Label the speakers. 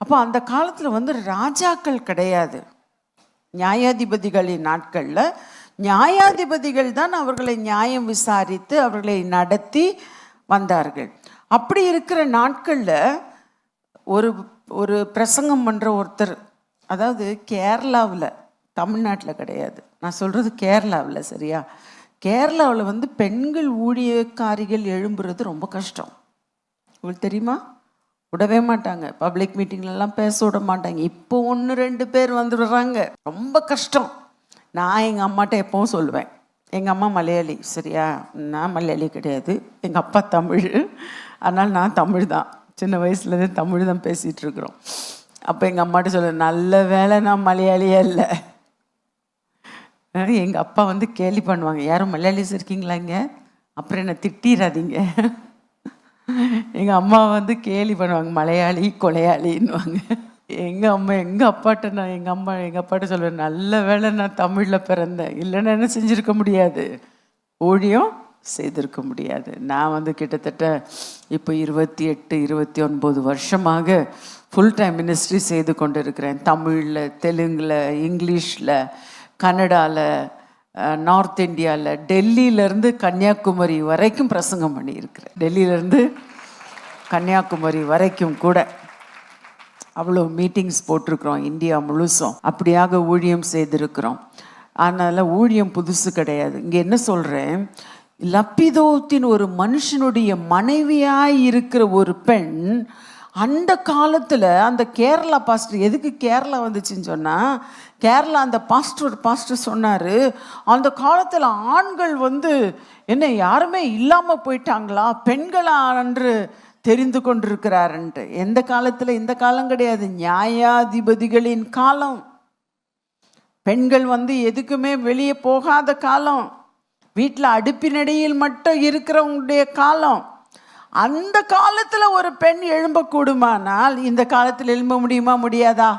Speaker 1: அப்போ அந்த காலத்தில் வந்து ராஜாக்கள் கிடையாது. நியாயாதிபதிகளின் நாட்களில் நியாயாதிபதிகள் தான் அவர்களை நியாயம் விசாரித்து அவர்களை நடத்தி வந்தார்கள். அப்படி இருக்கிற நாட்களில் ஒரு ஒரு பிரசங்கம் பண்ணுற ஒருத்தர் அதாவது கேரளாவில் தமிழ்நாட்டில் கிடையாது. நான் சொல்கிறது கேரளாவில் சரியா? கேரளாவில் வந்து பெண்கள் ஊழியக்காரிகள் எழும்புறது ரொம்ப கஷ்டம். உங்களுக்கு தெரியுமா? விடவே மாட்டாங்க. பப்ளிக் மீட்டிங்லலாம் பேச விட மாட்டாங்க. இப்போ ஒன்று ரெண்டு பேர் வந்துடுறாங்க. ரொம்ப கஷ்டம். நான் எங்கள் அம்மாட்ட எப்பவும் சொல்லுவேன். எங்கள் அம்மா மலையாளி. சரியா? நான் மலையாளி கிடையாது. எங்கள் அப்பா தமிழ். அதனால் நான் தமிழ் தான். சின்ன வயசுலேருந்து தமிழ் தான் பேசிகிட்டு இருக்கிறோம். அப்போ எங்கள் அம்மாட்ட சொல்ல நல்ல வேலை நான் மலையாளியே இல்லை. எங்கள் அப்பா வந்து கேலி பண்ணுவாங்க. யாரும் மலையாளிஸ் இருக்கீங்களா இங்கே? அப்புறம் என்னை திட்டிடாதீங்க எங்கள் அம்மா வந்து கேலி பண்ணுவாங்க மலையாளி கொலையாளின்னுவாங்க. எங்கள் அம்மா எங்கள் அப்பாட்ட நான் எங்கள் அம்மா எங்கள் அப்பாட்ட சொல்லுவேன் நல்ல வேளை நான் தமிழில் பிறந்தேன். இல்லைன்னா என்ன செஞ்சுருக்க முடியாது. ஊழியம் செய்திருக்க முடியாது. நான் வந்து கிட்டத்தட்ட இப்போ இருபத்தி எட்டு இருபத்தி ஒன்பது வருஷமாக ஃபுல் டைம் மினிஸ்ட்ரி செய்து கொண்டு இருக்கிறேன் தமிழில் தெலுங்கில் இங்கிலீஷில் கன்னடாவில் நார்த் இந்தியாவில் டெல்லியிலேருந்து கன்னியாகுமரி வரைக்கும் பிரசங்கம் பண்ணியிருக்கிறேன். டெல்லியிலேருந்து கன்னியாகுமரி வரைக்கும் கூட அவ்வளோ மீட்டிங்ஸ் போட்டிருக்கிறோம் இந்தியா முழுசும். அப்படியாக ஊழியம் செய்திருக்கிறோம். அதனால் ஊழியம் புதுசு கிடையாது. இங்கே என்ன சொல்கிறேன் லப்பிதோத்தின் ஒரு மனுஷனுடைய மனைவியாய் இருக்கிற ஒரு பெண் அந்த காலத்தில் அந்த கேரளா பாஸ்டர் எதுக்கு கேரளா வந்துச்சுன்னு சொன்னால் கேரளா அந்த பாஸ்டர் பாஸ்டர் சொன்னார் அந்த காலத்தில் ஆண்கள் வந்து என்ன யாருமே இல்லாமல் போயிட்டாங்களா? பெண்களா என்று தெரிந்து கொண்டிருக்கிறாருன்ட்டு. எந்த காலத்தில்? இந்த காலம் கிடையாது. நியாயாதிபதிகளின் காலம். பெண்கள் வந்து எதுக்குமே வெளியே போகாத காலம். வீட்டில் அடுப்பினடியில் மட்டும் இருக்கிறவங்களுடைய காலம். அந்த காலத்தில் ஒரு பெண் எழும்பக்கூடுமானால் இந்த காலத்தில் எழும்ப முடியுமா முடியாதா?